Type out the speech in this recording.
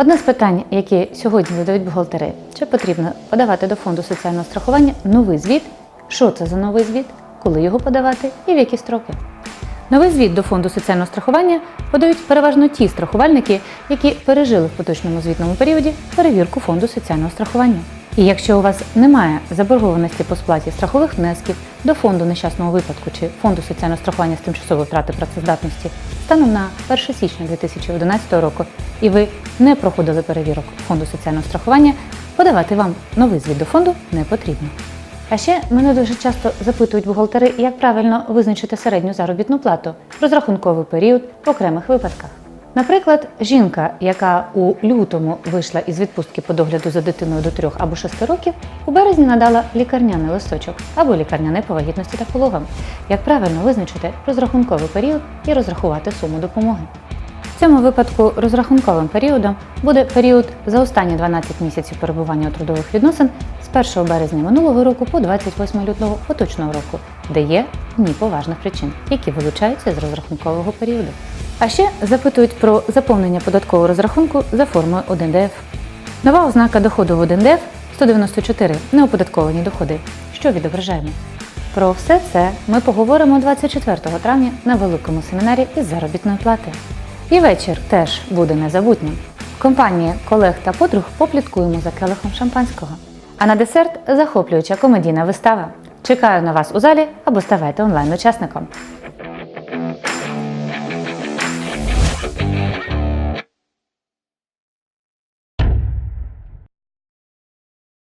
Одне з питань, які сьогодні задають бухгалтери, чи потрібно подавати до фонду соціального страхування новий звіт, що це за новий звіт, коли його подавати і в які строки. Новий звіт до фонду соціального страхування подають переважно ті страхувальники, які пережили в поточному звітному періоді перевірку фонду соціального страхування. І якщо у вас немає заборгованості по сплаті страхових внесків до фонду нещасного випадку чи фонду соціального страхування з тимчасової втрати працездатності станом на 1 січня 2011 року, і ви не проходили перевірок фонду соціального страхування, подавати вам новий звіт до фонду не потрібно. А ще мене дуже часто запитують бухгалтери, як правильно визначити середню заробітну плату, розрахунковий період в окремих випадках. Наприклад, жінка, яка у лютому вийшла із відпустки по догляду за дитиною до 3 або 6 років, у березні надала лікарняний листочок або лікарняний по вагітності та пологам. Як правильно визначити розрахунковий період і розрахувати суму допомоги. В цьому випадку розрахунковим періодом буде період за останні 12 місяців перебування у трудових відносин з 1 березня минулого року по 28 лютого поточного року, де є дні поважних причин, які вилучаються з розрахункового періоду. А ще запитують про заповнення податкового розрахунку за формою 1ДФ. Нова ознака доходу в 1ДФ 194 неоподатковані доходи. Що відображаємо? Про все це ми поговоримо 24 травня на великому семінарі із заробітної плати. І вечір теж буде незабутнім. В компанії колег та подруг попліткуємо за келихом шампанського. А на десерт захоплююча комедійна вистава. Чекаю на вас у залі або ставайте онлайн-учасником.